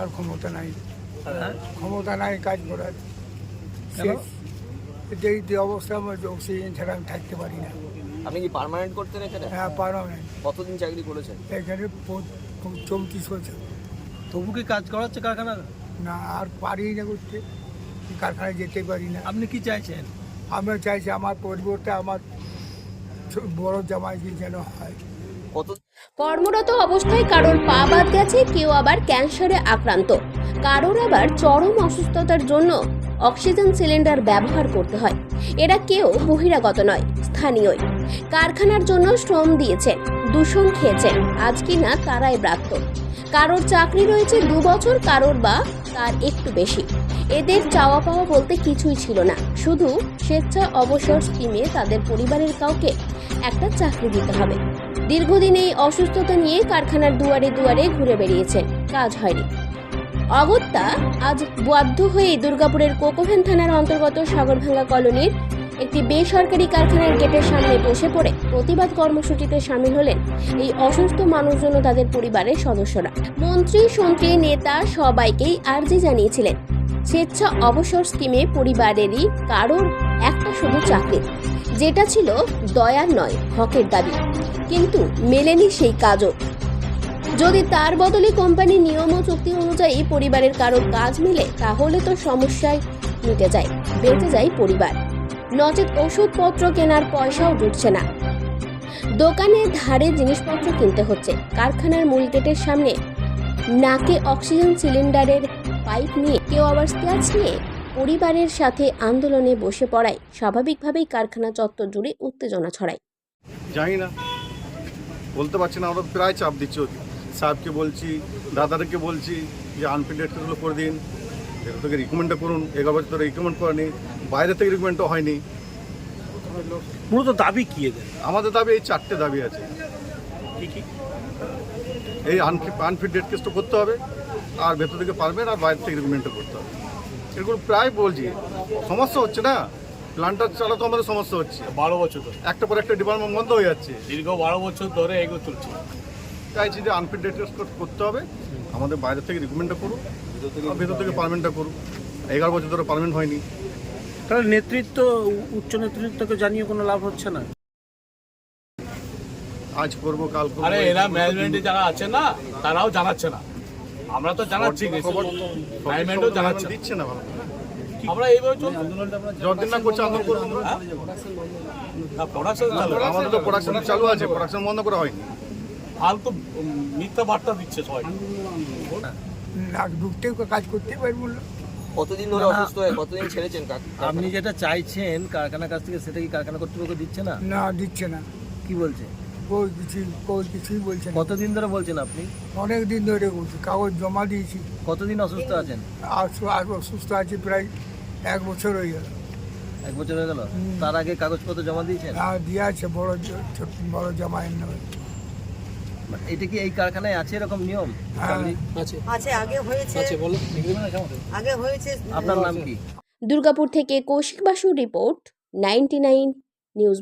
আর ক্ষমতা নাই। হ্যাঁ? ক্ষমতা নাই কাজ করার? যেই যে অবস্থা আমার অক্সিজেন ছাড়া আমি থাকতে পারি না। আপনি কি পার্মানেন্ট করতেন এখানে? হ্যাঁ পারো না কতদিন চাকরি করেছেন? এখানে চৌত্রিশ বছর। তবু কি কাজ করাচ্ছে কারখানা না আর পারি না করতে। কারখানায় যেতে পারি না। আপনি কি চাইছেন? আমরা চাইছি আমার পরিবর্তে আমার বড় জামাই যেন হয়। কত কর্মরত অবস্থায় কারোর পা বাদ গেছে, কেউ আবার ক্যান্সারে আক্রান্ত। কারোর আবার চরম অসুস্থতার জন্য অক্সিজেন সিলিন্ডার ব্যবহার করতে হয়। এরা কেউ বহিরাগত নয়, স্থানীয়ই। কারখানার জন্য শ্রম দিয়েছেন দূষণ খেয়েছেন আজ কি না তারাই ব্রাত্য। কারোর চাকরি রয়েছে দু বছর, কারোর বা তার একটু বেশি। এদের চাওয়া পাওয়া বলতে কিছুই ছিল না, শুধু স্বেচ্ছা অবসর স্কিমে তাদের পরিবারের কাউকে একটা চাকরি দিতে হবে। দীর্ঘদিন এই অসুস্থতা নিয়ে কারখানার দুয়ারে দুয়ারে ঘুরে বেরিয়েছেন কাজ হয়নি। অগত্যা, আজ বাধ্য হয়ে দুর্গাপুরের কোকোভেন থানার অন্তর্গত সাগরভাঙ্গা কলোনির একটি বেসরকারি কারখানার গেটের সামনে বসে পড়ে প্রতিবাদ কর্মসূচিতে সামিল হলেন এই অসুস্থ মানুষজন তাদের পরিবারের সদস্যরা। মন্ত্রী, সন্ত্রী, নেতা সবাইকেই আর্জি জানিয়েছিলেন, স্বেচ্ছা অবসর স্কিমে পরিবারেরই কারোর একটা শুধু চাকরি, যেটা ছিল দয়ার নয়, হকের দাবি। কিন্তু মেলেনি সেই কাজও। যদি তার বদলে কোম্পানির নিয়ম ও চুক্তি অনুযায়ী পরিবারের কারোর কাজ মিলে, তাহলে তো সমস্যায় মিটে যায়, বেঁচে যায় পরিবার। নচেত ওষুধপত্র কেনার পয়সাও জুটছে না। দোকানে ধারে জিনিসপত্র কিনতে হচ্ছে, কারখানার মূল গেটের সামনে। নাকে অক্সিজেন সিলিন্ডারের পাইপ নিয়ে, কেউ আবার স্ক্যাচ নিয়ে পরিবারের সাথে আন্দোলনে বসে পড়ায় স্বাভাবিকভাবেই কারখানা চত্বর জুড়ে উত্তেজনা ছড়ায়। জানি না। বলতে পারছি না আমরা প্রায় চাপ দিচ্ছি ওকে। সাহেবকে বলছি দাদাদেরকে বলছি যে আনফিল্ডেডগুলো করে দিন। এর থেকে রিকমেন্ডটা করুন এগারো বছর ধরে রিকমেন্ড করেনি। বাইরে থেকে রিকমেন্ডও হয়নি। মূলত দাবি কি আমাদের দাবি এই চারটে দাবি আছে। কি কি? এই আনফিট ডেট কেসটা করতে হবে আর ভেতর থেকে পারবেন আর বাইরে থেকে রিকমেন্ডটা করতে হবে। এগুলো প্রায় বলছি। সমস্যা হচ্ছে না? প্ল্যানটা চালাতে আমাদের সমস্যা হচ্ছে। বারো বছর ধরে। একটা পর একটা ডিপার্টমেন্ট বন্ধ হয়ে যাচ্ছে। দীর্ঘ বারো বছর ধরে এগুলো চলছে। চাইছি যে আনফিট ডেট করতে হবে আমাদের বাইরে থেকে রিকমেন্ডটা করুক ভেতর থেকে পারমেন্টটা করুক এগারো বছর ধরে পারমেন্ট হয়নি। তাহলে নেতৃত্ব উচ্চ নেতৃত্বকে জানিয়ে কোনো লাভ হচ্ছে না? আজ করব কাল করব আরে এরা ম্যানেজমেন্টে যারা আছে না তারাও জানাচ্ছে না। আমরা তো জানাচ্ছি জানাচ্ছে। দিচ্ছে না ভালো। আমরা এইভাবে চলছি। যতদিন না করছে আন্দোলন করব। আমাদের তো প্রোডাকশন চালু আছে প্রোডাকশন বন্ধ করা হয়নি। ফালতু মিথ্যা বার্তা দিচ্ছে সবাই। ঢুকতে কাজ করতে পারব না। কতদিন ধরে অসুস্থ হয়ে কতদিন ছেড়েছেন কাক- আপনি যেটা চাইছেন কারখানার কাছ থেকে সেটা কি কারখানা কর্তৃপক্ষ দিচ্ছে না? না দিচ্ছে না। কি বলছে? কই কিছু কই কিছুই বলছে না। কতদিন ধরে বলছেন আপনি? অনেক দিন ধরে বলছি কাগজ জমা দিয়েছি। কতদিন অসুস্থ আছেন? আর অসুস্থ আছি প্রায় এক বছর হয়ে গেল। এক বছর হয়ে গেল? তার আগে কাগজপত্র জমা দিয়েছেন? দিয়ে আছে বড় বড় জামাইয়ের নামে এটা কি এই কারখানায় আছে এরকম নিয়ম? হ্যাঁ। আছে। আগে হয়েছে। আগে হয়েছে। আপনার নাম কি? দুর্গাপুর থেকে কৌশিক বাসুর রিপোর্ট নাইনটি নিউজ